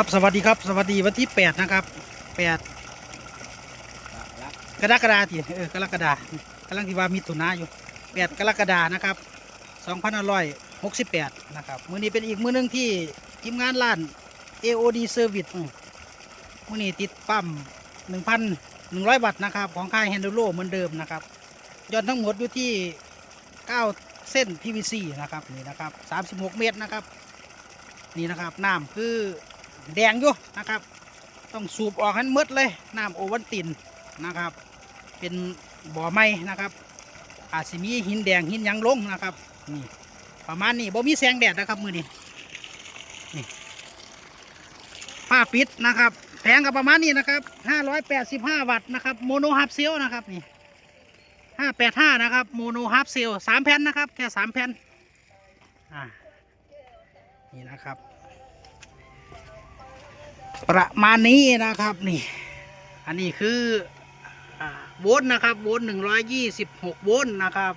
ครับสวัสดีครับ สวัสดีวันที่แปดนะครับแปดกรกฎาทีเออกรกฎากำลังที่ว่ามีตุนาอยู่แปดกรกฎานะครับสองพันห้าร้อยหกสิบแปดนะครับมื้อนี้เป็นอีกมื้อหนึงที่ทีมงานร้าน AOD Service มมื้อนี้ติดปั๊มหนึ่งพันหนึ่งร้อยวัตต์นะครับ ของค่าย h ฮน d โ o เหมือนเดิมนะครับยอดทั้งหมดอยู่ที่เก้าเส้น PVC นะครับนี่นะครับสามสิบหกเมตรนะครับ นี่นะครับน้ำคือ แดงอยู่นะครับ ต้องสูบออกให้หมดเลยน้ำโอวันตินนะครับ เป็นบ่อไม้นะครับ อาจสิมีหินแดงหินยังลงนะครับนี่ประมาณนี้บ่มีแสงแดดนะครับมือนี้นี่ผ้าปิดนะครับแผงกับประมาณนี้นะครับ585 วัตต์นะครับโมโนฮาร์ปเซลนะครับนี่585นะครับโมโนฮาร์ปเซลสามแผ่นนะครับแค่สามแผ่นอ่านี่นะครับ ประมาณนี้นะครับนี่ อันนี้คือโวลต์นะครับโวลต์หนึ่งร้อยยี่สิบหกโวลต์นะครับ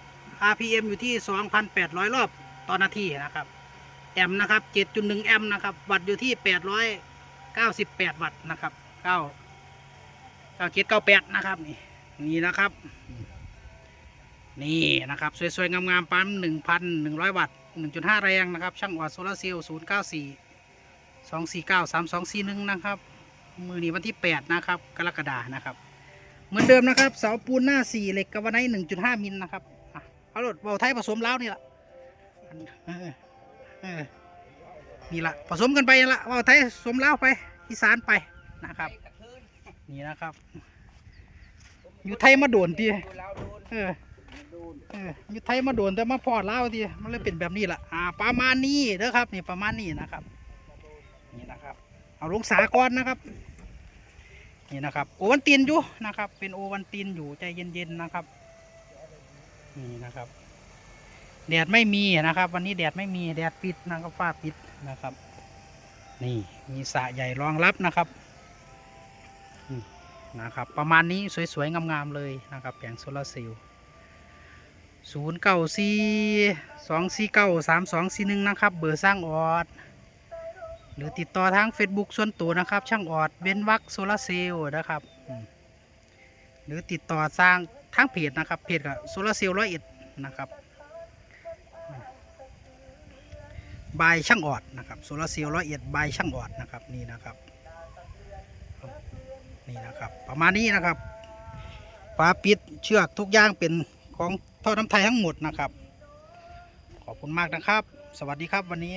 RPM อยู่ที่สองพันแปดร้อยรอบต่อนาทีนะครับ แอมป์นะครับเจ็ดจุดหนึ่งแอมป์นะครับ วัตต์อยู่ที่แปดร้อยเก้าสิบแปดวัตต์นะครับเก้าเก้าเจ็ดเก้าแปดนะครับนี่นี่นะครับ นี่นะครับสวยๆงามๆปั๊มหนึ่งพันหนึ่งร้อยวัตต์หนึ่งจุดห้าแรงนะครับ ช่างออดโซลาร์เซลล์ศูนย์เก้าสี่ สองสี่เก้าสามสองสี่หนึ่งนะครับ มือนี้วันที่แปดนะครับ กรกฎานะครับ เหมือนเดิมนะครับ เสาปูนหน้าสี่เหล็กกระวันไนหนึ่งจุดห้ามิลนะครับเอารถเบาไทยผสมแล้วนี่แหละเออเออนี่ละผสมกันไปละเบาไทยผสมแล้วไปอีสานไปนะครับ นี่นะครับ อยู่ไทยมาโดนทีเออเอออยู่ไทยมาโดนแต่มาพอดเล่าวทีมันเลยเป็นแบบนี้แหละอ่าประมาณนี้เด้อครับนี่ประมาณนี้นะครับ นี่นะครับ เอาลงสากรนะครับ นี่นะครับ โอวันตินอยู่นะครับ เป็นโอวันตินอยู่ใจเย็นๆนะครับ นี่นะครับ แดดไม่มีนะครับ วันนี้แดดไม่มีแดดปิดนะครับฟ้าปิดนะครับ นี่มีสระใหญ่รองรับนะครับนะครับ ประมาณนี้สวยๆงามๆเลยนะครับแผงโซลาร์เซลล์ศูนย์เก้าสี่สองสี่เก้าสามสองสี่หนึ่งนะครับ เบอร์สร้างออด รือติดต่อทาง Facebook ส่วนตัวนะครับ ช่างออดเว้นวักโซลาเซลล์นะครับหรือติดต่อสร้างทางเพจนะครับเพจกับโซลาเซลล์ร้อยเอ็ดนะครับบายช่างออดนะครับโซลาเซลล์ร้อยเอ็ดบายช่างออดนะครับนี่นะครับนี่นะครับประมาณนี้นะครับฝาปิดเชือกทุกอย่างเป็นของท่อน้ำไทยทั้งหมดนะครับ ขอบคุณมากนะครับ สวัสดีครับวันนี้